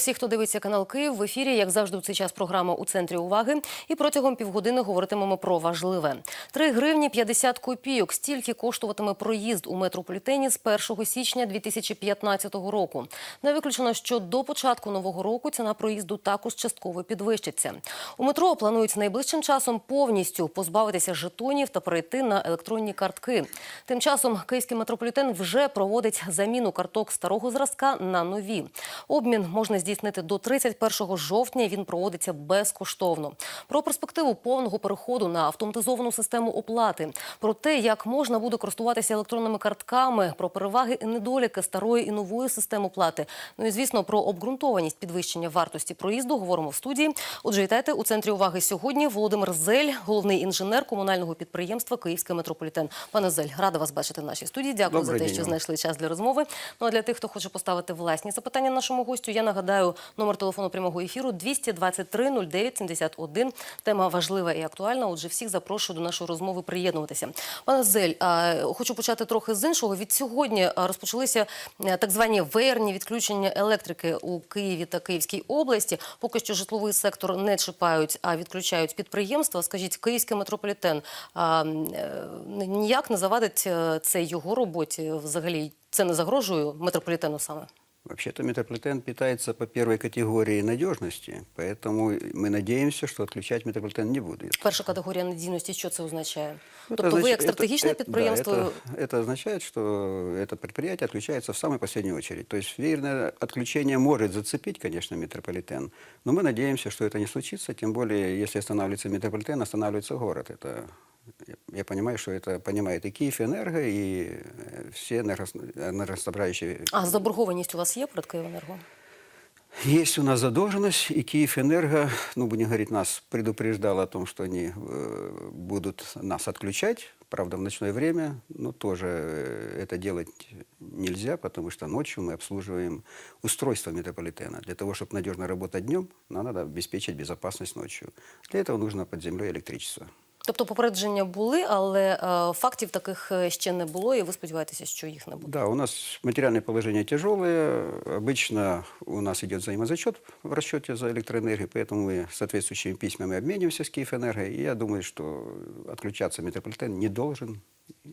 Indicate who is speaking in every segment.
Speaker 1: Всіх, хто дивиться канал Київ. В ефірі, як завжди, у цей час програма у центрі уваги. І протягом півгодини говоритимемо про важливе. 3 гривні 50 копійок. Стільки коштуватиме проїзд у метрополітені з 1 січня 2015 року. Не виключено, що до початку нового року ціна проїзду також частково підвищиться. У метро планують найближчим часом повністю позбавитися жетонів та перейти на електронні картки. Тим часом київський метрополітен вже проводить заміну карток старого зразка на нові. Обмін можна здійснити до 31 жовтня. Він проводиться безкоштовно. Про перспективу повного переходу на автоматизовану систему оплати, про те, як можна буде користуватися електронними картками, про переваги і недоліки старої і нової системи оплати. Ну і звісно, про обґрунтованість підвищення вартості проїзду говоримо в студії. Отже, вітайте у центрі уваги сьогодні. Володимир Зель, головний інженер комунального підприємства Київський метрополітен. Пане Зель, рада вас бачити в нашій студії. Дякую
Speaker 2: Добрий
Speaker 1: за те,
Speaker 2: день
Speaker 1: що знайшли час для розмови. Ну а для тих, хто хоче поставити власні запитання нашому гостю, я нагадаю номер телефону прямого ефіру 223 09 71. Тема важлива і актуальна. Отже, всіх запрошую до нашої розмови приєднуватися. Пане Зель, хочу почати трохи з іншого. Від сьогодні розпочалися е, так звані веєрні відключення електрики у Києві та Київській області. Поки що житловий сектор не чіпають, а відключають підприємства. Скажіть, київський метрополітен е, ніяк не завадить е, це його роботі? Взагалі це не загрожує метрополітену саме?
Speaker 2: Вообще-то метрополитен питается по первой категории надежности, поэтому мы надеемся, что отключать метрополитен не будет.
Speaker 1: Перша категорія надійності, що це означає?
Speaker 2: Это
Speaker 1: Тобто ви
Speaker 2: означ-
Speaker 1: як
Speaker 2: это-
Speaker 1: стратегічне
Speaker 2: это-
Speaker 1: підприємство
Speaker 2: Да, это, это означает, что это предприятие отключается в самую последнюю очередь. То есть веерное отключение может зацепить, конечно, метрополитен, но мы надеемся, что это не случится, тем более, если останавливается метрополитен, останавливается город. Это, я- я понимаю, что это понимает и Киевэнерго, и э, все энергос- энергоснабжающие
Speaker 1: А заборгованість у вас є перед Київенерго?
Speaker 2: Есть у нас задолженность, и Киевэнерго, ну, будем говорить, нас предупреждал о том, что они э, будут нас отключать, правда, в ночное время, но тоже э, это делать нельзя, потому что ночью мы обслуживаем устройство метрополитена. Для того, чтобы надежно работать днем, нам надо обеспечить безопасность ночью. Для этого нужно под землей электричество.
Speaker 1: Тобто попередження були, але е, фактів таких е, ще не було, і ви сподіваєтеся, що їх не буде.
Speaker 2: Да, у нас материальное положение тяжелое. Обычно у нас идет взаимозачет в расчете за электроэнергию, поэтому мы соответствующими письмами обмениваемся с Киевэнерго. И я думаю, что отключаться метрополитен не должен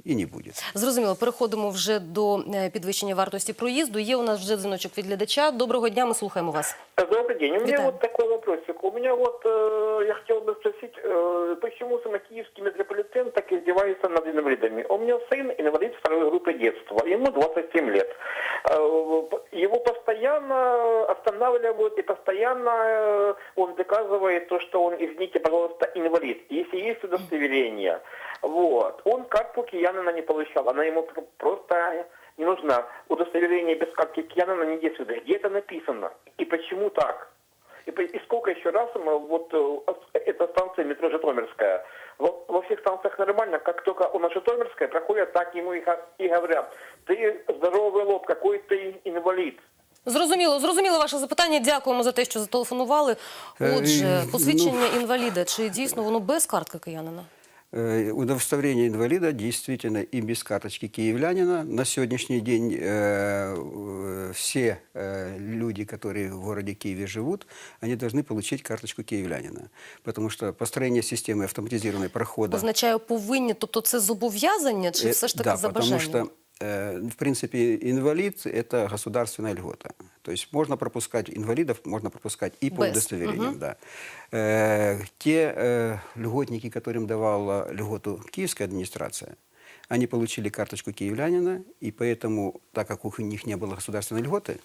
Speaker 2: и не будет.
Speaker 1: Зрозуміло, переходимо вже до е, підвищення вартості проїзду. Є у нас вже дзвіночок від глядача. Доброго дня, ми слухаємо вас.
Speaker 3: Добрый день. У меня
Speaker 1: Витаю.
Speaker 3: вот такой вопросик. У меня вот, э, я хотел бы спросить, э, почему сам киевский метрополитен так издевается над инвалидами? У меня сын инвалид второй группы детства, ему 27 лет. Э, его постоянно останавливают и постоянно э, он доказывает то, что он, извините, пожалуйста, инвалид, если есть удостоверение. Вот. Он карту Киянина не получал, она ему пр- просто не нужна. Удостоверение без картки Киянина не действует. Где это написано? И почему так? И, по- и сколько еще раз мы, вот э, эта станция метро Житомирская, во, во всех станциях нормально, как только у нас Житомирская проходят, так ему и, га- и говорят, ты здоровый лоб, какой ты инвалид.
Speaker 1: Зрозуміло, зрозуміло ваше запитання. Дякуємо за те, що зателефонували. Отже,
Speaker 2: Е,
Speaker 1: посвідчення інваліда, чи дійсно воно без картки киянина?
Speaker 2: Э, Удостоверение инвалида действительно и без карточки киевлянина. На сегодняшний день э, э, все э, люди, которые в городе Киеве живут, они должны получить карточку киевлянина. Потому что построение системы автоматизированной прохода...
Speaker 1: Означає повинні, тобто це зобов'язання, чи
Speaker 2: Э,
Speaker 1: все ж таки
Speaker 2: да,
Speaker 1: за
Speaker 2: потому
Speaker 1: бажанням?
Speaker 2: что, э, в принципе, инвалид – это государственная льгота. То есть можно пропускать инвалидов, можно пропускать и по
Speaker 1: Без.
Speaker 2: удостоверениям. Да. Э, те э, льготники, которым давала льготу киевская администрация, они получили карточку киевлянина, и поэтому, так как у них не было государственной льготы,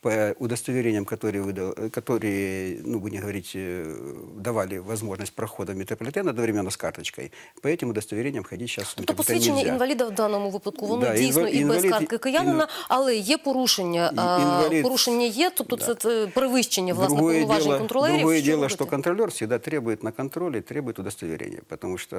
Speaker 2: по удостоверениям, которые, выдал, э, которые ну, будем говорить, э, давали возможность прохода в метрополитен одновременно с карточкой, по этим удостоверениям ходить сейчас в
Speaker 1: Тобто
Speaker 2: метрополитен
Speaker 1: посвідчення
Speaker 2: нельзя.
Speaker 1: інваліда в даному випадку воно
Speaker 2: Да,
Speaker 1: дійсно
Speaker 2: інва-
Speaker 1: і без
Speaker 2: інвалід-
Speaker 1: картки киянина,
Speaker 2: інв-
Speaker 1: але є порушення.
Speaker 2: І-
Speaker 1: а,
Speaker 2: інвалід-
Speaker 1: Порушення є, тобто це, це перевищення власне
Speaker 2: другое
Speaker 1: повноважень
Speaker 2: дело,
Speaker 1: контролерів.
Speaker 2: другое
Speaker 1: Що
Speaker 2: дело
Speaker 1: робити?
Speaker 2: что контролер всегда требует на контроле, требует удостоверения, потому что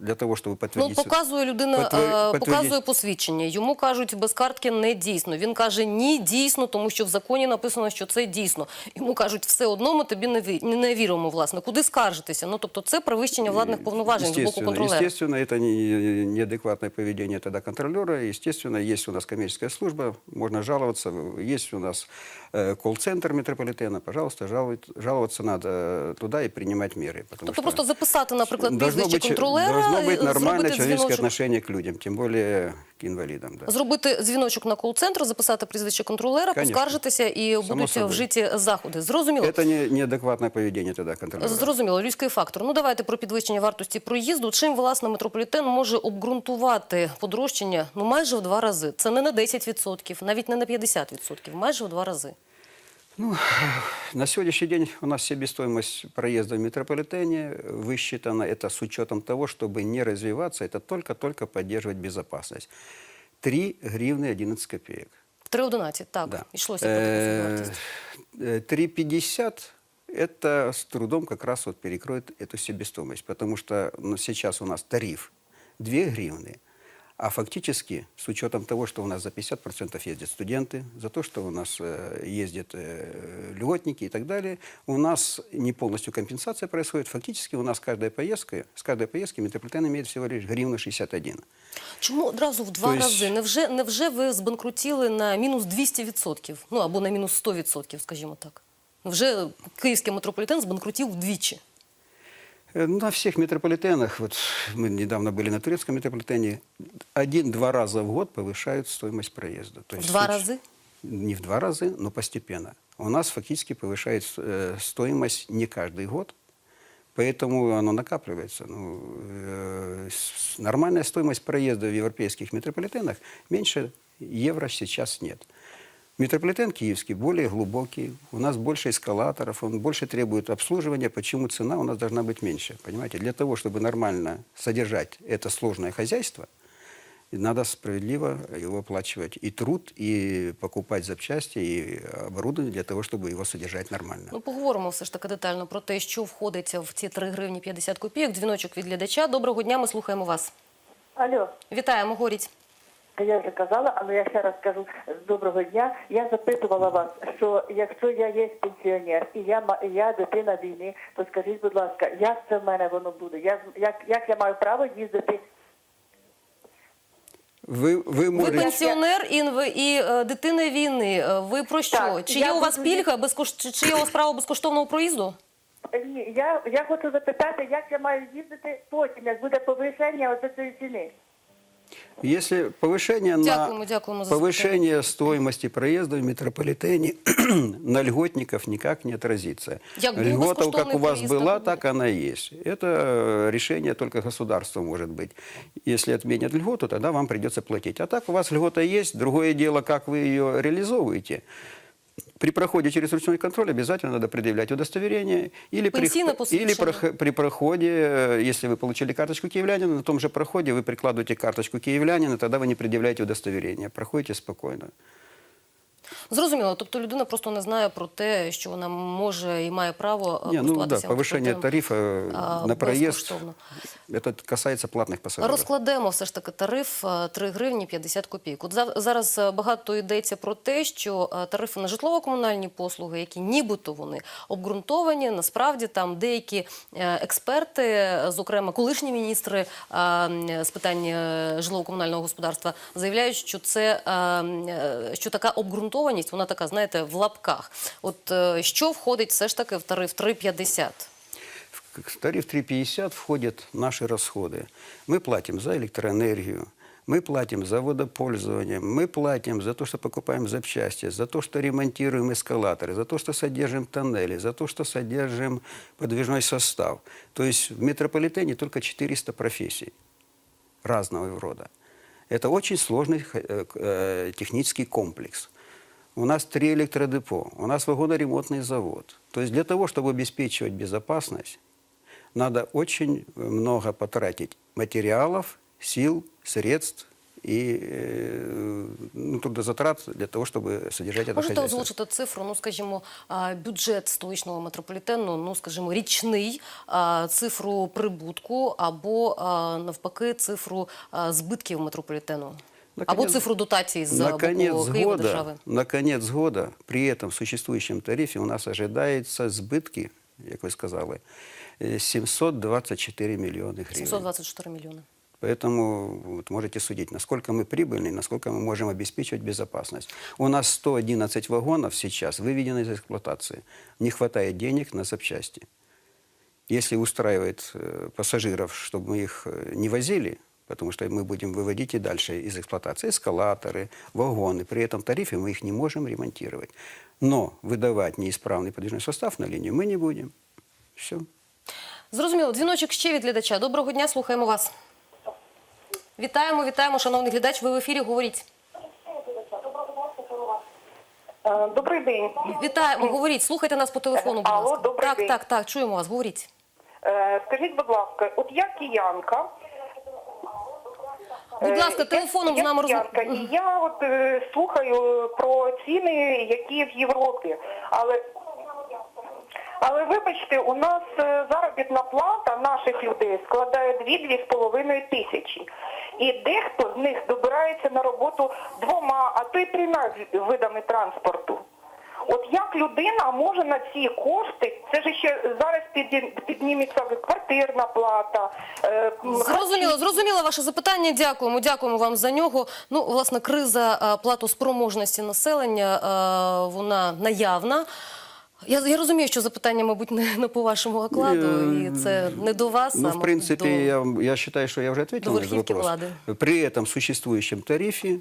Speaker 2: для того, чтобы
Speaker 1: Ну,
Speaker 2: подтвердить...
Speaker 1: от показує людина,
Speaker 2: Подтвер-
Speaker 1: е,
Speaker 2: подтвердить-
Speaker 1: показує посвідчення. Йому кажуть, без картки не дійсно. Він каже, ні, дійсно, тому що в законі написано, що це дійсно. Йому кажуть, все одно ми тобі не ві- не віримо, власне. Куди скаржитися? Ну тобто це перевищення владних повноважень з боку
Speaker 2: Естественно,
Speaker 1: контролера.
Speaker 2: естественно, это не- неадекватное поведение тогда контролера. Естественно, есть у нас коммерческая служба, можно жаловаться. Есть у нас э, колл-центр метрополитена. Пожалуйста, жаловать, жаловаться надо э, туда и принимать меры. потому
Speaker 1: Тобто
Speaker 2: что
Speaker 1: просто записати, наприклад,
Speaker 2: должно
Speaker 1: прізвище
Speaker 2: быть,
Speaker 1: контролера,
Speaker 2: должно быть
Speaker 1: зробити
Speaker 2: нормальное человеческое
Speaker 1: дзвіночок.
Speaker 2: отношение к людям, тем более к инвалидам. Да.
Speaker 1: Зробити дзвіночок на кол-центр, записати прізвище контролера,
Speaker 2: Конечно.
Speaker 1: поскаржитися і
Speaker 2: Само
Speaker 1: будуть
Speaker 2: собою.
Speaker 1: вжиті заходи. Зрозуміло.
Speaker 2: Это не, неадекватное поведение тогда контролера.
Speaker 1: Зрозуміло, людський фактор. Ну давайте про підвищення вартості проїзду. Чим власне метрополітен може обґрунтувати подорожчання ну майже в два рази. Це не на 10%, навіть не на 50%, майже в два рази.
Speaker 2: Ну, на сегодняшний день у нас себестоимость проезда в метрополитене высчитана, это с учетом того, чтобы не развиваться, это только-только поддерживать безопасность. 3 гривны 11 копеек.
Speaker 1: 3,11, так,
Speaker 2: Да.
Speaker 1: йшлося про таку
Speaker 2: Э,
Speaker 1: вартість.
Speaker 2: э, 3,50 это с трудом как раз вот перекроет эту себестоимость, потому что ну, сейчас у нас тариф 2 гривны, а фактически, с учетом того, что у нас за 50% ездят студенты, за то, что у нас э, ездят э, льготники и так далее, у нас не полностью компенсация происходит. Фактически у нас каждая поездка, с каждой поездки метрополитен имеет всего лишь гривну 61.
Speaker 1: Чому одразу в два
Speaker 2: То есть-
Speaker 1: рази? Невже, невже ви збанкрутіли на мінус 200%? Ну або на мінус 100%, скажімо так? Вже київський метрополітен збанкрутів вдвічі.
Speaker 2: Э, На всех метрополитенах, вот мы недавно были на турецком метрополитене, один-два раза в год повышают стоимость проезда. То
Speaker 1: В
Speaker 2: есть
Speaker 1: два
Speaker 2: суч-
Speaker 1: разы?
Speaker 2: Не в два раза, но постепенно. У нас фактически повышает э, стоимость не каждый год, поэтому оно накапливается. Ну, э, с- нормальная стоимость проезда в европейских метрополитенах меньше евро сейчас нет. Метрополитен киевский более глубокий, у нас больше эскалаторов, он больше требует обслуживания. Почему цена у нас должна быть меньше? Понимаете, для того, чтобы нормально содержать это сложное хозяйство, надо справедливо его оплачивать и труд, и покупать запчасти, и оборудование для того, чтобы его содержать нормально.
Speaker 1: Ну, поговоримо все ж таки детально про те, що входить в ці 3 гривні 50 копійок. Дзвіночок від глядача. Доброго дня, ми слухаємо вас.
Speaker 4: Алло,
Speaker 1: Вітаємо, Говоріть.
Speaker 4: я вже казала, але я ще раз кажу доброго дня. Я запитувала вас, що якщо я є пенсіонер і я ма- і я дитина війни, то скажіть, будь ласка, як це в мене воно буде? Я з- як, як я маю право їздити?
Speaker 2: Вы, вы
Speaker 1: Ви
Speaker 2: можете...
Speaker 1: пенсіонер і, ви- і е, дитина війни. Е, Ви про що?
Speaker 4: Так,
Speaker 1: чи
Speaker 4: я
Speaker 1: є у вас
Speaker 4: буду-
Speaker 1: пільга безкош... чи- чи є у вас право безкоштовного проїзду?
Speaker 4: Ні, я, я хочу запитати, як я маю їздити потім, як буде повищення оце цієї ціни.
Speaker 2: Если повышение
Speaker 1: Дякуємо,
Speaker 2: на
Speaker 1: дякуємо за
Speaker 2: повышение стоимости проезда в метрополитене на льготников никак не отразится.
Speaker 1: Як был
Speaker 2: Льгота, как
Speaker 1: бескоштовный
Speaker 2: у вас
Speaker 1: проезд,
Speaker 2: была,
Speaker 1: так и
Speaker 2: так она и есть. Это э, решение только государства может быть. Если отменят льготу, тогда вам придется платить. А так у вас льгота есть. Другое дело, как вы ее реализовываете. При проходе через ручной контроль обязательно надо предъявлять удостоверение. Или, при,
Speaker 1: Пенсийное
Speaker 2: или
Speaker 1: посвящение.
Speaker 2: прох- при проходе, э, если вы получили карточку киевлянина, на том же проходе вы прикладываете карточку киевлянина, тогда вы не предъявляете удостоверение. Проходите спокойно.
Speaker 1: Зрозуміло, тобто людина просто не знає про те, що вона може і має право е,
Speaker 2: Не, ну да,
Speaker 1: користуватися
Speaker 2: повышение
Speaker 1: метрополітеном,
Speaker 2: тарифа э,
Speaker 1: а,
Speaker 2: на проезд,
Speaker 1: безкоштовно.
Speaker 2: это касается платных пассажиров.
Speaker 1: Розкладемо все ж таки тариф е, 3 гривні 50 копійок. От за- зараз е, багато йдеться про те, що е, тарифи на житлово-комунальні послуги, які нібито вони обґрунтовані, насправді там деякі е, експерти, е, зокрема колишні міністри е, м, з питань е, житлово-комунального господарства, заявляють, що це е, м, е, що така обґрунтованість, вона така, знаєте, в лапках. От е, що входить все ж таки в тариф 3,50?
Speaker 2: В тариф 3,50 входят наши расходы. Мы платим за электроэнергию, мы платим за водопользование, мы платим за то, что покупаем запчасти, за то, что ремонтируем эскалаторы, за то, что содержим тоннели, за то, что содержим подвижной состав. То есть в метрополитене только 400 профессий разного рода. Это очень сложный э, э, технический комплекс. У нас три электродепо, у нас вагоноремонтный завод. То есть для того, чтобы обеспечивать безопасность, надо очень много потратить материалов, сил, средств и э, ну, трудозатрат для того, чтобы содержать это
Speaker 1: Можете
Speaker 2: хозяйство.
Speaker 1: озвучити цифру, ну скажімо, а, бюджет столичного метрополітену, ну скажімо, річний, а, цифру прибутку або а, навпаки цифру а, збитків метрополітену. Або цифру дотацій з
Speaker 2: на
Speaker 1: боку
Speaker 2: конец
Speaker 1: Києва
Speaker 2: года,
Speaker 1: держави.
Speaker 2: на конец года при этом в существующем тарифе у нас ожидается збитки, як ви сказали, е, 724 миллиона гривен.
Speaker 1: 724 мільйони.
Speaker 2: Поэтому вот, можете судить, насколько мы прибыльны, насколько мы можем обеспечивать безопасность. У нас 111 вагонов сейчас выведены из эксплуатации. Не хватает денег на запчасти. Если устраивает э, пассажиров, чтобы мы их э, не возили, потому что мы будем выводить и дальше из эксплуатации эскалаторы, вагоны, при этом тарифе мы их не можем ремонтировать. Но выдавать неисправный подвижной состав на линию мы не будем. Все.
Speaker 1: Зрозуміло, дзвіночок ще від глядача. Доброго дня, слухаємо вас. Вітаємо, вітаємо, шановний глядач. Ви в ефірі говоріть.
Speaker 5: Е, Добрий день.
Speaker 1: Вітаємо, говоріть, слухайте нас по телефону, будь
Speaker 5: Алло,
Speaker 1: ласка.
Speaker 5: добрий
Speaker 1: так,
Speaker 5: день.
Speaker 1: так, так, чуємо вас, говоріть.
Speaker 5: Е, Скажіть, будь ласка, от я киянка.
Speaker 1: Будь
Speaker 5: Е,
Speaker 1: ласка,
Speaker 5: я-
Speaker 1: телефоном з
Speaker 5: я
Speaker 1: нами
Speaker 5: киянка. І я от е, слухаю про ціни, які в Європі. Але але вибачте, у нас е, заробітна плата наших людей складає 2-2,5 тисячі. І дехто з них добирається на роботу двома, а то й трьома видами транспорту. От як людина може на ці кошти, це ж ще зараз підніметься квартирна плата. е,
Speaker 1: Зрозуміло, зрозуміло ваше запитання. Дякуємо, дякуємо вам за нього. Ну, власне, криза е, платоспроможності населення, е, вона наявна. Я, я розумію, що запитання, мабуть, не, не по вашому окладу, і це не до вас. а,
Speaker 2: Ну, в
Speaker 1: мабуть,
Speaker 2: принципе,
Speaker 1: до...
Speaker 2: я, я считаю, что я уже ответил на этот вопрос.
Speaker 1: влади.
Speaker 2: При этом существующем тарифе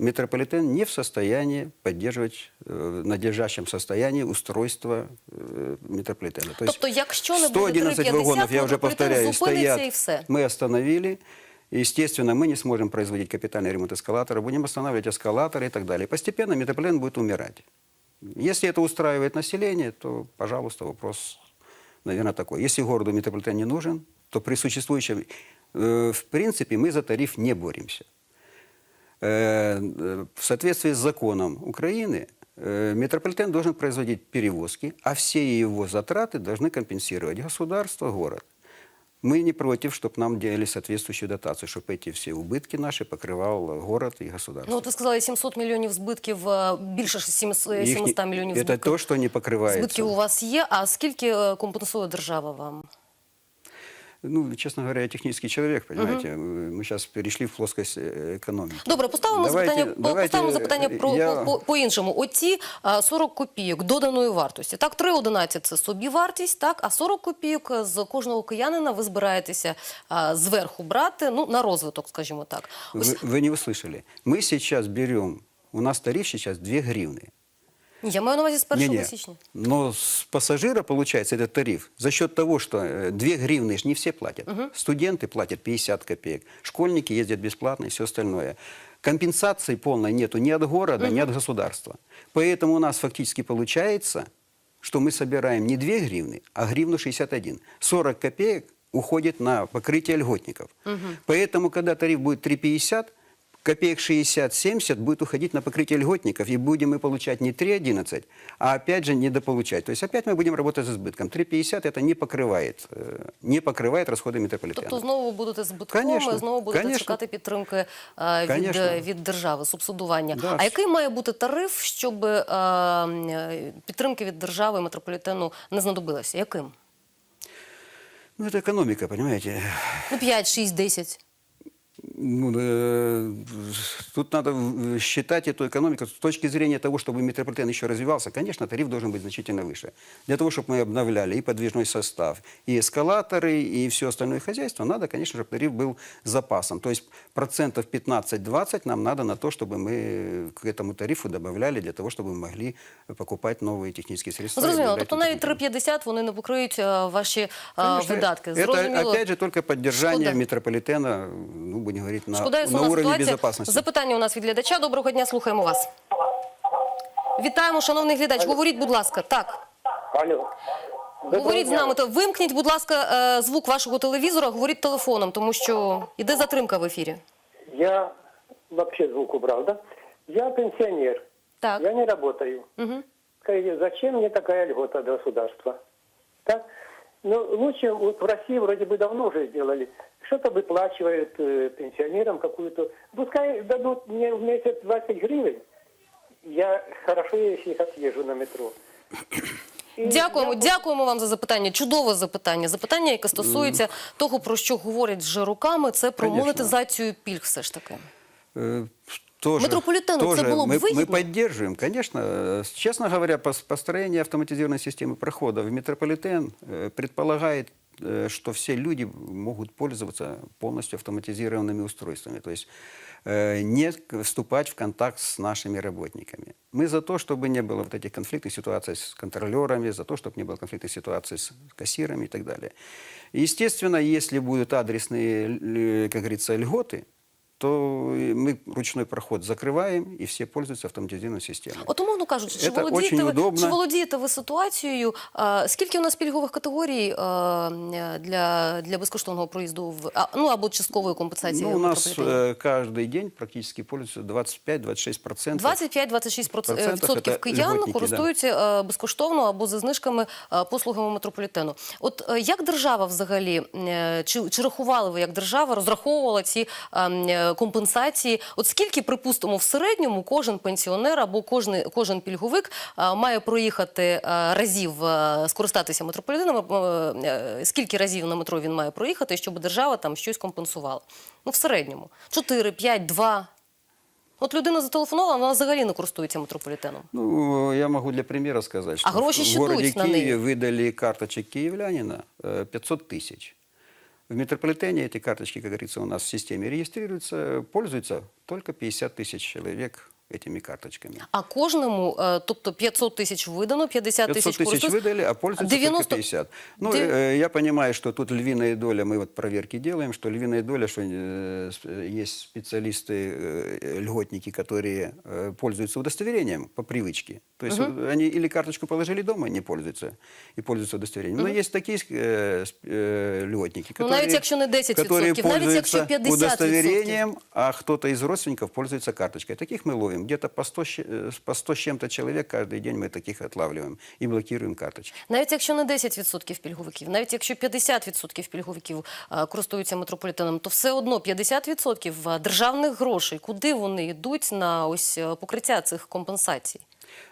Speaker 2: метрополитен не в состоянии поддерживать э, в надлежащем состоянии устройство э, метрополитена. То
Speaker 1: Тобто, якщо не буде
Speaker 2: 111
Speaker 1: 3,50,
Speaker 2: вагонов, я уже
Speaker 1: метрополитен
Speaker 2: повторяю, стоят. Мы остановили. Естественно, мы не сможем производить капитальный ремонт эскалатора, будем останавливать эскалаторы и так далее. Постепенно метрополитен будет умирать. Если это устраивает население, то, пожалуйста, вопрос, наверное, такой. Если городу метрополитен не нужен, то при существующем, э, в принципе, мы за тариф не боремся. Э, э, В соответствии с законом Украины э, метрополитен должен производить перевозки, а все его затраты должны компенсировать государство, город. Мы не против, чтобы нам делали соответствующую дотацию, чтобы эти все убытки наши покрывал город и государство.
Speaker 1: Ну, от ви сказали 700 мільйонів збитків, е, більше 700
Speaker 2: Их не-
Speaker 1: 700 мільйонів
Speaker 2: Это
Speaker 1: збитків.
Speaker 2: то, что не покрывается.
Speaker 1: Збитків у вас є, а скільки е, компенсує держава вам?
Speaker 2: Ну, честно говоря, я технический человек, понимаете. Мы сейчас перешли в плоскость э, экономики.
Speaker 1: Добре, поставимо
Speaker 2: Давайте-
Speaker 1: запитання, по-
Speaker 2: давайте,
Speaker 1: поставимо запитання
Speaker 2: е,
Speaker 1: про,
Speaker 2: я-
Speaker 1: по, по, по-іншому. Оці а, 40 копійок доданої вартості. Так, 3,11 – це собівартість, так, а 40 копійок з кожного киянина ви збираєтеся а, зверху брати, ну, на розвиток, скажімо так. Ось,
Speaker 2: Вы, вы не услышали. Мы сейчас берем, у нас тариф сейчас 2 гривны.
Speaker 1: Я маю на увазі з 1
Speaker 2: Не-не.
Speaker 1: січня.
Speaker 2: Но с пассажира получается этот тариф за счет того, что э, 2 гривны ж не все платят. Студенты платят 50 копеек, школьники ездят бесплатно и все остальное. Компенсации полной нету ни от города, ни от государства. Поэтому у нас фактически получается, что мы собираем не 2 гривны, а гривну 61. 40 копеек уходит на покрытие льготников. Поэтому, когда тариф будет 3,50, копеек 60-70 будет уходить на покрытие льготников, и будем мы получать не 3,11, а опять же недополучать. То есть опять мы будем работать с избытком. 3,50 это не покрывает, э, не покрывает расходы метрополитена.
Speaker 1: Тобто знову ви будете збитковими,
Speaker 2: Конечно,
Speaker 1: знову будете
Speaker 2: конечно.
Speaker 1: чекати підтримки е, від,
Speaker 2: Конечно.
Speaker 1: е, від держави, субсидування.
Speaker 2: Да.
Speaker 1: А який має бути тариф, щоб е, е, підтримки від держави метрополітену не знадобилося? Яким?
Speaker 2: Ну, это экономика, понимаете.
Speaker 1: Ну, 5, 6, 10.
Speaker 2: Ну, э, тут надо э, считать эту экономику с точки зрения того, чтобы метрополитен еще развивался. Конечно, тариф должен быть значительно выше. Для того, чтобы мы обновляли и подвижной состав, и эскалаторы, и все остальное хозяйство, надо, конечно, чтобы тариф был запасом. То есть процентов 15-20 нам надо на то, чтобы мы к этому тарифу добавляли, для того, чтобы мы могли покупать новые технические средства. и
Speaker 1: Зрозуміло,
Speaker 2: обновлять
Speaker 1: тобто навіть
Speaker 2: метрополитен.
Speaker 1: 3,50 вони не покриють е, ваші е,
Speaker 2: Конечно,
Speaker 1: видатки.
Speaker 2: Это,
Speaker 1: Зрозуміло.
Speaker 2: опять же, только поддержание
Speaker 1: Шкода.
Speaker 2: метрополитена, ну, будем говорить, на,
Speaker 1: Шкода,
Speaker 2: на уровне
Speaker 1: ситуація.
Speaker 2: безопасности.
Speaker 1: Запитання у нас від глядача. Доброго дня, слухаємо вас. Вітаємо, шановний глядач. Говоріть, будь ласка. Так,
Speaker 3: Алло.
Speaker 1: говоріть з нами. То вимкніть, будь ласка, е, звук вашого телевізора, говоріть телефоном, тому що іде затримка в ефірі.
Speaker 6: Я вообще звук убрал, да? Я пенсионер.
Speaker 1: Так.
Speaker 6: Я не работаю.
Speaker 1: Угу.
Speaker 6: Скажите, Зачем мне такая льгота от государства? Так? Ну, лучше вот в России вроде бы давно уже сделали. Что-то выплачивают э, пенсионерам какую-то. Пускай дадут мне в месяц 20 гривен. Я хорошо, если их отъезжу на метро. И
Speaker 1: Дякуємо,
Speaker 6: я-
Speaker 1: дякуємо вам за запитання. Чудове запитання. Запитання, яке стосується того, про що говорять вже руками, це про
Speaker 2: Конечно.
Speaker 1: монетизацію пільг все ж таки.
Speaker 2: Тоже,
Speaker 1: Метрополитену это
Speaker 2: тоже
Speaker 1: было бы
Speaker 2: мы,
Speaker 1: выгодно?
Speaker 2: мы поддерживаем, конечно. Э, Честно говоря, пос- построение автоматизированной системы прохода в метрополитен э, предполагает, э, что все люди могут пользоваться полностью автоматизированными устройствами. То есть э, не вступать в контакт с нашими работниками. Мы за то, чтобы не было вот этих конфликтных ситуаций с контролерами, за то, чтобы не было конфликтных ситуаций с кассирами и так далее. Естественно, если будут адресные, как говорится, льготы, то мы ручной проход закрываем, и все пользуются автоматизированной системой.
Speaker 1: От умовно кажучи, чи
Speaker 2: Це
Speaker 1: володієте,
Speaker 2: очень
Speaker 1: ви,
Speaker 2: удобно.
Speaker 1: чи володієте ви ситуацією? А, скільки у нас пільгових категорій е, для, для безкоштовного проїзду в а, ну або часткової компенсації?
Speaker 2: Ну, у
Speaker 1: в
Speaker 2: нас
Speaker 1: метрополітені?
Speaker 2: э, каждый день практически пользуются 25-26%.
Speaker 1: 25-26%
Speaker 2: процентів
Speaker 1: відсотків
Speaker 2: це
Speaker 1: киян
Speaker 2: льготники,
Speaker 1: користуються е, безкоштовно або за знижками е, послугами метрополітену. От е, як держава взагалі, е, чи, чи рахували ви як держава, розраховувала ці е, м, е, компенсації? От скільки, припустимо, в середньому кожен пенсіонер або кожен, кожен пільговик е, має проїхати е, разів е, скористатися метрополітеном? е, е, Скільки разів на метро він має проїхати, щоб держава там щось компенсувала? Ну, в середньому 4, 5, 2. От людина зателефонувала, вона взагалі не користується метрополітеном.
Speaker 2: Ну, я могу для примера сказать, что
Speaker 1: А гроши
Speaker 2: в
Speaker 1: ще
Speaker 2: городе
Speaker 1: йдуть на
Speaker 2: Киеве
Speaker 1: неї.
Speaker 2: выдали карточек киевлянина э, 500 тысяч. В метрополитене эти карточки, как говорится, у нас в системе регистрируются, пользуются только 50 тысяч человек этими карточками.
Speaker 1: А кожному, е, тобто 500 тисяч видано, 50
Speaker 2: 500
Speaker 1: тисяч
Speaker 2: тысяч
Speaker 1: користуються.
Speaker 2: выдали, а пользуются
Speaker 1: 90
Speaker 2: только 50. Ну,
Speaker 1: Дев-
Speaker 2: э, я понимаю, что тут львиная доля, мы вот проверки делаем, что львиная доля, что э, с- э, есть специалисты, э, льготники, которые э, пользуются удостоверением по привычке. То есть вот они или карточку положили дома, не пользуются, и пользуются удостоверением. Но есть такие э, сп- э, льготники,
Speaker 1: Ну,
Speaker 2: которые,
Speaker 1: навіть якщо не 10%,
Speaker 2: которые
Speaker 1: навіть якщо
Speaker 2: пользуются
Speaker 1: 50%.
Speaker 2: удостоверением, а кто-то из родственников пользуется карточкой. Таких мы ловим. Где-то по 100, щ- э, по 100 с чем-то человек каждый день мы таких отлавливаем и блокируем карточки.
Speaker 1: Навіть якщо не 10% пільговиків, навіть якщо 50% пільговиків е, користуються метрополітеном, то все одно 50% державних грошей, куди вони йдуть на ось е, покриття цих компенсацій?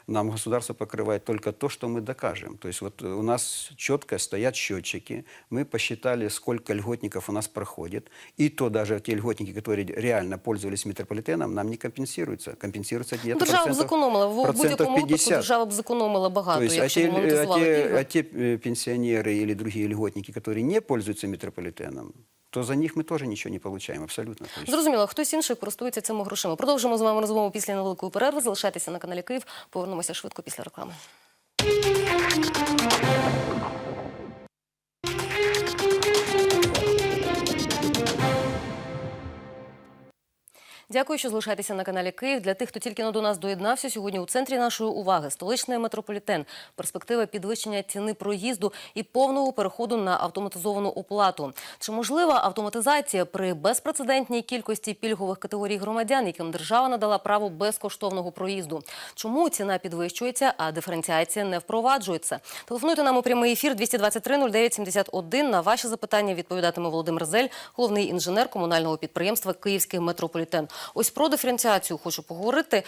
Speaker 2: Нам государство покрывает только то, что мы докажем. То есть вот э, у нас четко стоят счетчики, мы посчитали, сколько льготников у нас проходит, и то даже те льготники, которые реально пользовались метрополитеном, нам не компенсируются. Компенсируются
Speaker 1: Ну,
Speaker 2: где-то
Speaker 1: держава б
Speaker 2: процентов-
Speaker 1: зекономила в
Speaker 2: процентов
Speaker 1: будь-якому випадку.
Speaker 2: 50.
Speaker 1: Держава б зекономила багато,
Speaker 2: То есть, а
Speaker 1: якщо
Speaker 2: те,
Speaker 1: б
Speaker 2: а
Speaker 1: монетизувала
Speaker 2: те-
Speaker 1: пільги.
Speaker 2: а те, э, пенсионеры или другие льготники, которые не пользуются метрополитеном, то за них ми теж нічого не отримаємо. абсолютно.
Speaker 1: Зрозуміло, хтось інший користується цими грошима. Продовжимо з вами розмову після невеликої перерви. Залишайтеся на каналі Київ. Повернемося швидко після реклами. Дякую, що залишаєтеся на каналі Київ. Для тих, хто тільки до нас доєднався, сьогодні у центрі нашої уваги столичний метрополітен, перспектива підвищення ціни проїзду і повного переходу на автоматизовану оплату. Чи можлива автоматизація при безпрецедентній кількості пільгових категорій громадян, яким держава надала право безкоштовного проїзду? Чому ціна підвищується, а диференціація не впроваджується? Телефонуйте нам у прямий ефір 223 09 71. На ваші запитання відповідатиме Володимир Зель, головний інженер комунального підприємства Київський метрополітен. Ось про диференціацію хочу поговорити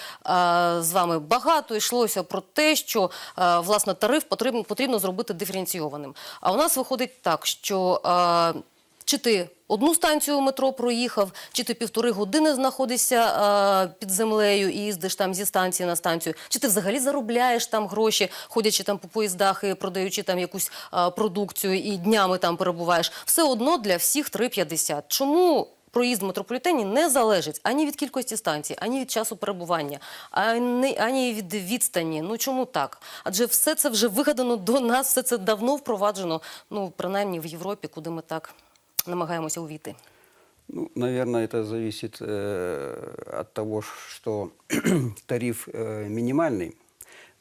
Speaker 1: з вами. Багато йшлося про те, що власне тариф потрібно, потрібно зробити диференційованим. А у нас виходить так, що чи ти одну станцію метро проїхав, чи ти півтори години знаходишся а, під землею і їздиш там зі станції на станцію, чи ти взагалі заробляєш там гроші, ходячи там по поїздах і продаючи там якусь а, продукцію і днями там перебуваєш. Все одно для всіх 3,50. Чому? Проїзд в метрополітені не залежить ані від кількості станцій, ані від часу перебування, ані, ані від відстані. Ну чому так? Адже все це вже вигадано до нас, все це давно впроваджено, ну принаймні в Європі, куди ми так намагаємося увійти.
Speaker 2: Ну, наверное, это зависит э, от того, что тариф э, минимальный,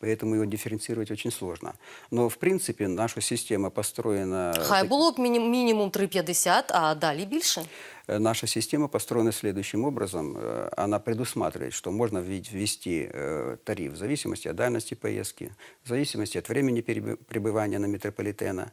Speaker 2: поэтому его дифференцировать очень сложно. Но, в принципе, наша система построена...
Speaker 1: Хай
Speaker 2: так-
Speaker 1: було б міні- мінімум 3,50, а далі більше.
Speaker 2: Э, Наша система построена следующим образом. Э, Она предусматривает, что можно вве- ввести э, тариф в зависимости от дальности поездки, в зависимости от времени перебы- пребывания на метрополитена,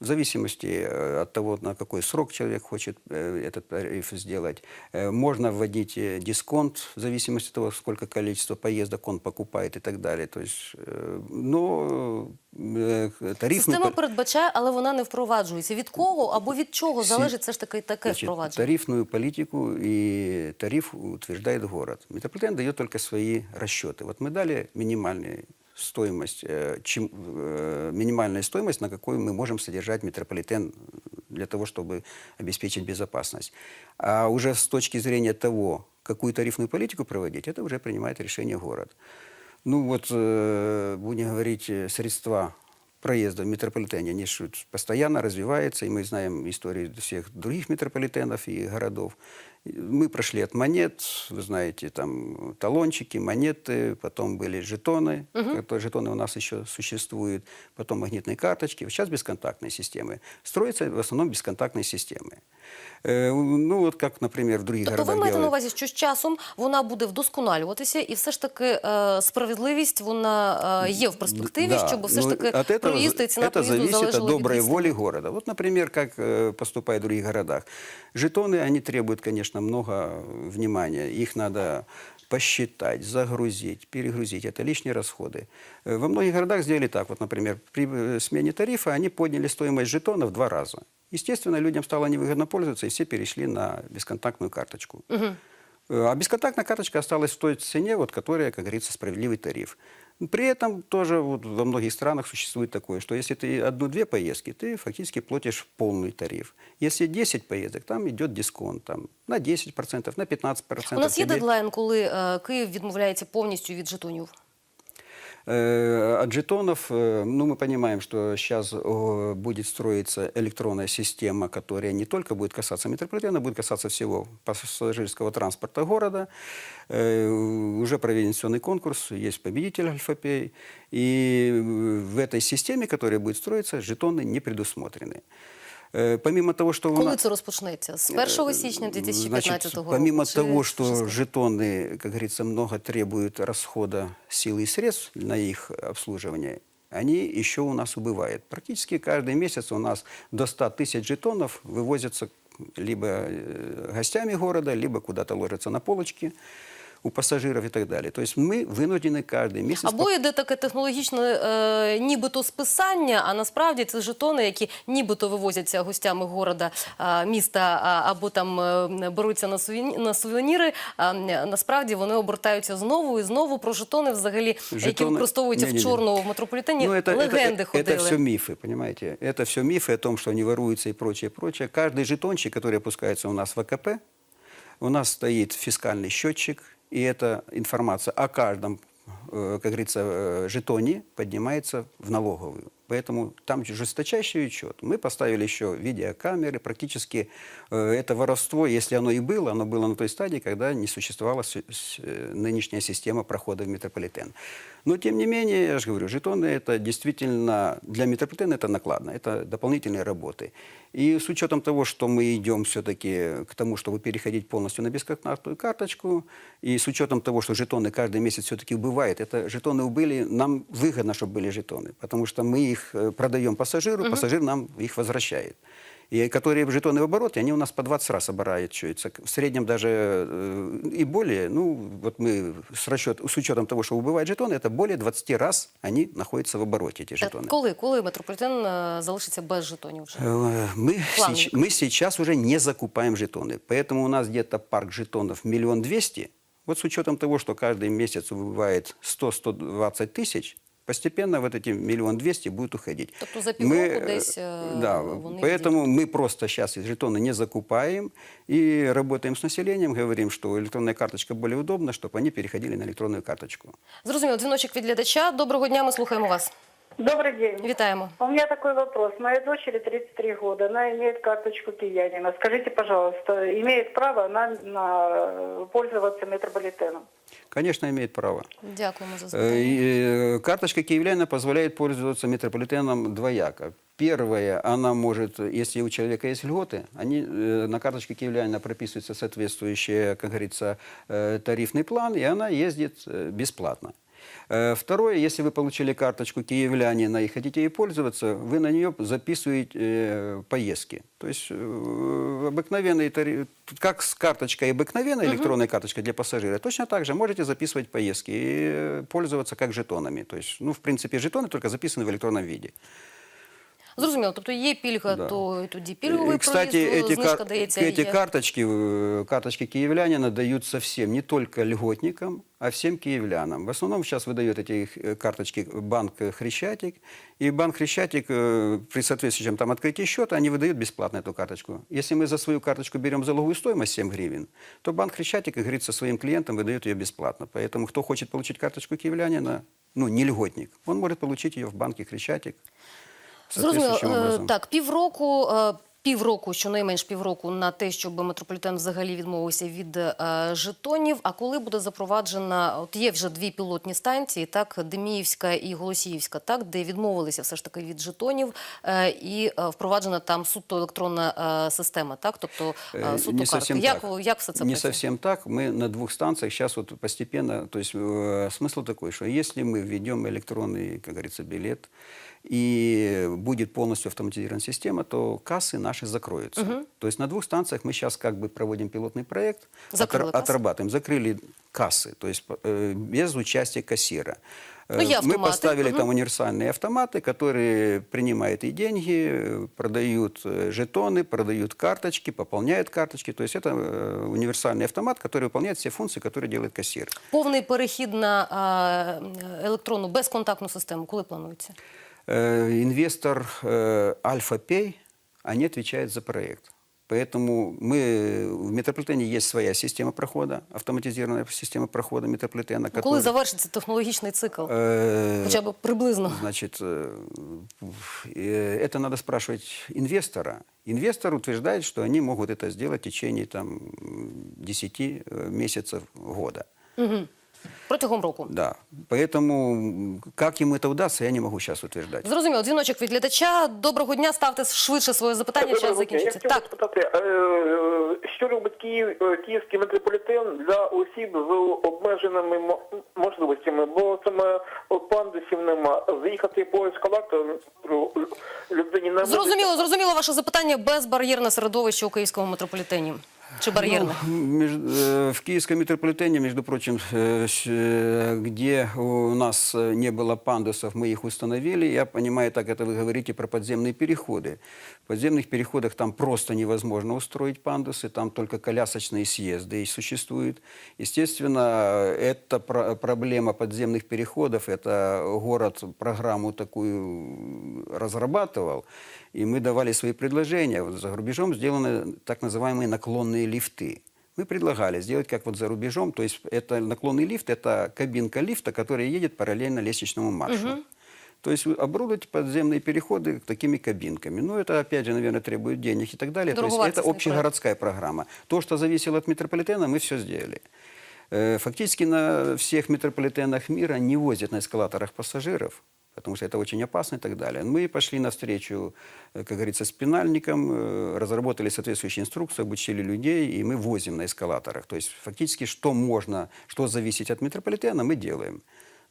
Speaker 2: в зависимости э, от того, на какой срок человек хочет э, этот тариф сделать. Э, Можно вводить э, дисконт в зависимости от того, сколько количество поездок он покупает и так далее. То есть, э, но э, тарифный...
Speaker 1: Система
Speaker 2: по-
Speaker 1: передбачає, але вона не впроваджується. Від кого або від чого
Speaker 2: Сі-
Speaker 1: залежить все ж таки таке
Speaker 2: Значит,
Speaker 1: впровадження?
Speaker 2: тарифную политику и тариф утверждает город. Метрополитен дает только свои расчеты. Вот мы дали минимальную стоимость, э, чем, э, минимальная стоимость, на какую мы можем содержать метрополитен для того, чтобы обеспечить безопасность. А уже с точки зрения того, какую тарифную политику проводить, это уже принимает решение город. Ну вот, э, будем говорить, э, средства проезда в метрополитене, они постоянно развиваются, и мы знаем истории всех других метрополитенов и городов. И Мы прошли от монет, вы знаете, там талончики, монеты, потом были жетоны, которые жетоны у нас еще существуют, потом магнитные карточки, сейчас бесконтактные системы. Строятся в основном бесконтактные системы. Э, Ну вот как, например, в других
Speaker 1: Тобто ви
Speaker 2: городах
Speaker 1: маєте на
Speaker 2: делают.
Speaker 1: увазі, що з часом вона буде вдосконалюватися, і все ж таки е, справедливість вона е, є в перспективі,
Speaker 2: Да,
Speaker 1: щоб все ж
Speaker 2: но
Speaker 1: таки
Speaker 2: от этого,
Speaker 1: проїзд і ціна
Speaker 2: это
Speaker 1: проїзду
Speaker 2: зависит
Speaker 1: залежали
Speaker 2: от
Speaker 1: від
Speaker 2: доброй
Speaker 1: відстані.
Speaker 2: воли города. Вот, например, как э, поступает в других городах. Жетоны, они требуют, конечно, много внимания. Их надо посчитать, загрузить, перегрузить. Это лишние расходы. Э, Во многих городах сделали так. Вот, например, при э, смене тарифа они подняли стоимость жетона в два раза. Естественно, людям стало невыгодно пользоваться, и все перешли на бесконтактную карточку. Э, А бесконтактная карточка осталась в той цене, вот, которая, как говорится, справедливый тариф. При этом тоже вот, во многих странах существует такое, что если ты одну-две поездки, ты фактически платишь полный тариф. Если 10 поездок, там идет дисконт там, на 10%, на 15%.
Speaker 1: У нас є
Speaker 2: тебе.
Speaker 1: дедлайн, коли е, Київ відмовляється повністю від жетонів.
Speaker 2: Э, От жетонов, э, ну, мы понимаем, что сейчас э, будет строиться электронная система, которая не только будет касаться метрополитена, будет касаться всего пассажирского транспорта города. Э, Уже проведен конкурс, есть победитель Альфа-Пей. И э, в этой системе, которая будет строиться, жетоны не предусмотрены. Э, Помимо того, что у
Speaker 1: Коли
Speaker 2: нас-
Speaker 1: це розпочнеться? З 1 січня 2015
Speaker 2: Значит,
Speaker 1: року?
Speaker 2: помимо
Speaker 1: Чи
Speaker 2: того,
Speaker 1: що
Speaker 2: что
Speaker 1: скажете?
Speaker 2: жетоны, как говорится, много требуют расхода силы и средств на их обслуживание, они еще у нас убывают. Практически каждый месяц у нас до 100 тысяч жетонов вывозятся либо э, гостями города, либо куда-то ложатся на полочки у пассажиров и так далее. То есть мы вынуждены каждый месяц...
Speaker 1: Або йде таке технологічне е, нібито списання, а насправді це жетони, які нібито вивозяться гостями города, е, міста, а, або там е, беруться на, сувені- на сувеніри, а м, насправді вони обертаються знову і знову. Про жетони взагалі, які
Speaker 2: Жетони-
Speaker 1: використовуються
Speaker 2: Ні-ні-ні.
Speaker 1: в чорному в метрополітені,
Speaker 2: Ну, это, это-
Speaker 1: легенди
Speaker 2: это,
Speaker 1: ходили.
Speaker 2: все мифы, понимаете? Это все мифы о том, что они воруются и прочее, прочее. Каждый жетончик, который опускается у нас в АКП, у нас стоит фискальный счетчик, и эта информация о каждом, э, как говорится, э, жетоне поднимается в налоговую. Поэтому там жесточайший учет. Мы поставили еще видеокамеры. Практически э, это воровство, если оно и было, оно было на той стадии, когда не существовала с- с- э, нынешняя система прохода в метрополитен. Но, тем не менее, я же говорю, жетоны это действительно, для метрополитена это накладно, это дополнительные работы. И с учетом того, что мы идем все-таки к тому, чтобы переходить полностью на бесконтактную карточку, и с учетом того, что жетоны каждый месяц все-таки убывают, это жетоны убыли, нам выгодно, чтобы были жетоны, потому что мы их э, продаем пассажиру, пассажир нам их возвращает. И которые жетоны в обороте, они у нас по 20 раз оборачиваются. В среднем даже э, и более. Ну, вот мы с, расчет, с учетом того, что убывают жетоны, это более 20 раз они находятся в обороте, эти
Speaker 1: Е,
Speaker 2: жетоны.
Speaker 1: Коли, коли метрополітен е, залишиться без жетонів вже?
Speaker 2: Э, Мы, сеч- мы сейчас уже не закупаем жетоны. Поэтому у нас где-то парк жетонов миллион двести. Вот с учетом того, что каждый месяц убывает 100-120 тысяч, постепенно вот эти миллион двести будут уходить.
Speaker 1: Тобто за півроку
Speaker 2: Мы, э,
Speaker 1: десь, э,
Speaker 2: Да,
Speaker 1: вони
Speaker 2: поэтому мы просто сейчас жетоны не закупаем и работаем с населением, говорим, что электронная карточка более удобна, чтобы они переходили на электронную карточку.
Speaker 1: Зрозуміло, дзвіночок від глядача. Доброго дня, ми слухаємо вас.
Speaker 5: Добрый день.
Speaker 1: Вітаємо.
Speaker 5: У меня такой вопрос. Моей дочери 33 года, она имеет карточку киянина. Скажите, пожалуйста, имеет право она на э, пользоваться метрополитеном?
Speaker 2: Конечно, имеет право.
Speaker 1: Дякуємо за
Speaker 2: Э,
Speaker 1: запитання.
Speaker 2: и, э, Карточка киевляна позволяет пользоваться метрополитеном двояко. Первое, она может, если у человека есть льготы, они, э, на карточке киевлянина прописывается соответствующий, как говорится, э, тарифный план, и она ездит э, бесплатно. Э, Второе, если вы получили карточку киевлянина и хотите ей пользоваться, вы на нее записываете э, поездки. То есть э, обыкновенный, тари- как с карточкой обыкновенной, электронной карточкой для пассажира, точно так же можете записывать поездки и э, пользоваться как жетонами. То есть, ну, в принципе, жетоны только записаны в электронном виде.
Speaker 1: Зрозуміло, тобто є пільга,
Speaker 2: Да.
Speaker 1: то і тоді пільговий
Speaker 2: И, кстати,
Speaker 1: проїзд,
Speaker 2: эти,
Speaker 1: знижка
Speaker 2: кар-
Speaker 1: дається.
Speaker 2: эти
Speaker 1: є-
Speaker 2: карточки, э, карточки киевлянина даются всем, не только льготникам, а всем киевлянам. В основном сейчас выдает эти э, карточки банк э, Хрещатик. И банк Хрещатик э, при соответствующем там открытии счета, они выдают бесплатно эту карточку. Если мы за свою карточку берем залоговую стоимость 7 гривен, то банк Хрещатик, как говорится, своим клиентам выдает ее бесплатно. Поэтому кто хочет получить карточку киевлянина, ну, не льготник, он может получить ее в банке Хрещатик.
Speaker 1: Зрозуміло,
Speaker 2: соответствующим
Speaker 1: е,
Speaker 2: образом.
Speaker 1: так, півроку, е, півроку, щонайменш півроку на те, щоб метрополітен взагалі відмовився від е, жетонів. А коли буде запроваджена, от є вже дві пілотні станції, так, Деміївська і Голосіївська, так, де відмовилися все ж таки від жетонів е, і е, впроваджена там суто електронна е, система, так, тобто е,
Speaker 2: Э,
Speaker 1: суто
Speaker 2: не
Speaker 1: картки.
Speaker 2: совсем
Speaker 1: Як,
Speaker 2: так.
Speaker 1: як все це
Speaker 2: Не
Speaker 1: працює?
Speaker 2: совсем так. Мы на двух станциях сейчас вот постепенно, то есть э, смысл такой, что если мы введем электронный, как говорится, билет, и будет полностью автоматизирована система, то кассы наши закроются. То есть на двух станциях мы сейчас как бы проводим пилотный проект,
Speaker 1: Закрыли
Speaker 2: отра-
Speaker 1: кассы?
Speaker 2: отрабатываем, закрыли кассы, то есть э, без участия кассира.
Speaker 1: Ну, есть
Speaker 2: Э, Мы
Speaker 1: автоматы.
Speaker 2: поставили
Speaker 1: Мгм.
Speaker 2: там универсальные автоматы, которые принимают и деньги, э, продают э, жетоны, продают карточки, пополняют карточки. То есть это э, универсальный автомат, который выполняет все функции, которые делает кассир.
Speaker 1: Повний перехід на е, електронну безконтактну систему, коли планується?
Speaker 2: Э, Инвестор э, Альфа Пей, они отвечают за проект. Поэтому мы, в метрополитене есть своя система прохода, автоматизированная система прохода метрополитена.
Speaker 1: Коли
Speaker 2: которая,
Speaker 1: завершиться технологічний цикл?
Speaker 2: э,
Speaker 1: Хоча б приблизно.
Speaker 2: Значит, э, э, это надо спрашивать инвестора. Инвестор утверждает, что они могут это сделать в течение там, 10 э, месяцев года.
Speaker 1: Протягом року.
Speaker 2: Да. Поэтому м, как ему это удастся, я не могу сейчас утверждать.
Speaker 1: Зрозуміло, дзвіночок від глядача. Доброго дня, ставте швидше своє запитання, час
Speaker 3: дня. Я хотів би
Speaker 1: Так,
Speaker 3: спитати, е, що робить Київ, е, київський метрополітен для осіб з обмеженими мо- можливостями, бо саме пандусів нема. Заїхати по ескалатору людині не
Speaker 1: зрозуміло, зрозуміло ваше запитання. Безбар'єрне середовище у київському метрополітені. Чи бар'єрне?
Speaker 2: Ну, меж- э, в Киевском метрополитене, между прочим, э, щ- э, где у нас э, не было пандусов, мы их установили. Я понимаю, так это вы говорите про подземные переходы. Подземных переходах там просто невозможно устроить пандусы, там только колясочные съезды и существуют. Естественно, эта про- проблема подземных переходов, это город программу такую разрабатывал, и мы давали свои предложения. Вот за рубежом сделаны так называемые наклонные лифты. Мы предлагали сделать как вот за рубежом, то есть это наклонный лифт, это кабинка лифта, которая едет параллельно лестничному маршу. То есть оборудовать подземные переходы такими кабинками. Ну, это, опять же, наверное, требует денег и так далее. То есть это общегородская программа. То, что зависело от метрополитена, мы все сделали. Э, Фактически на всех метрополитенах мира не возят на эскалаторах пассажиров, потому что это очень опасно и так далее. Мы пошли навстречу, э, как говорится, спинальникам, э, разработали соответствующие инструкции, обучили людей, и мы возим на эскалаторах. То есть фактически что можно, что зависит от метрополитена, мы делаем.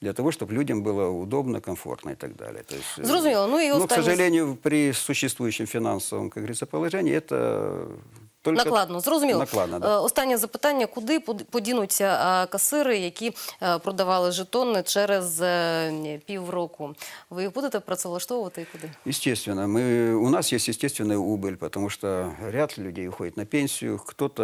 Speaker 2: Для того, чтобы людям было удобно, комфортно и так далее. То есть, э,
Speaker 1: Зрозуміло. Ну і
Speaker 2: но, к
Speaker 1: останнє-
Speaker 2: сожалению, при существующем финансовом, как говорится, положении это только...
Speaker 1: Накладно, зрозуміло.
Speaker 2: Накладно,
Speaker 1: Е,
Speaker 2: да.
Speaker 1: Останнє запитання: куди под- подінуться е, касири, які е, продавали жетони через е, півроку? Ви їх будете працевлаштовувати і куди?
Speaker 2: Естественно, мы, у нас есть естественная убыль, потому что ряд людей уходит на пенсию, кто-то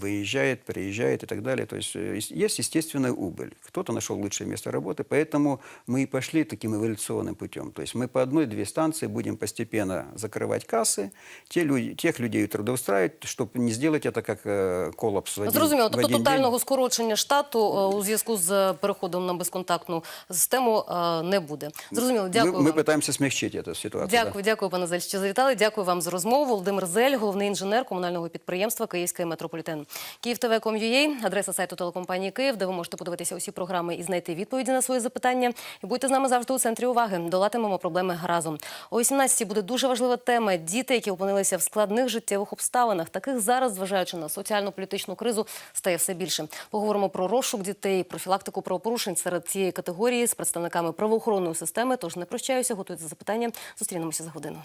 Speaker 2: выезжает, приезжает и так далее. То есть э, есть- есть естественная убыль. Кто-то нашел лучшее место работы, поэтому мы и пошли таким эволюционным путем. То есть мы по одной-две станции будем постепенно закрывать кассы, те люди, тех людей трудоустраивать, чтобы не сделать это как э, коллапс в один,
Speaker 1: Зрозуміло.
Speaker 2: в
Speaker 1: Тобто
Speaker 2: один день.
Speaker 1: тотального скорочення штату е, у зв'язку з переходом на безконтактну систему е, не буде. Зрозуміло, дякую.
Speaker 2: Мы, мы
Speaker 1: вам.
Speaker 2: пытаемся смягчить эту ситуацию. да.
Speaker 1: Дякую, дякую, пане Зель, що завітали. Дякую вам за розмову. Володимир Зель, головний інженер комунального підприємства Київський метрополітен. Київ.ТВ.com.ua, адреса сайту телекомпанії Київ, де ви можете подивитися усі програми і знайти відповіді на свої запитання. І будьте з нами завжди у центрі уваги. Долатимемо проблеми разом. О 18 буде дуже важлива тема. Діти, які опинилися в складних життєвих обставинах. країнах. Таких зараз, зважаючи на соціально-політичну кризу, стає все більше. Поговоримо про розшук дітей, профілактику правопорушень серед цієї категорії з представниками правоохоронної системи. Тож не прощаюся, готуйте запитання. Зустрінемося за годину.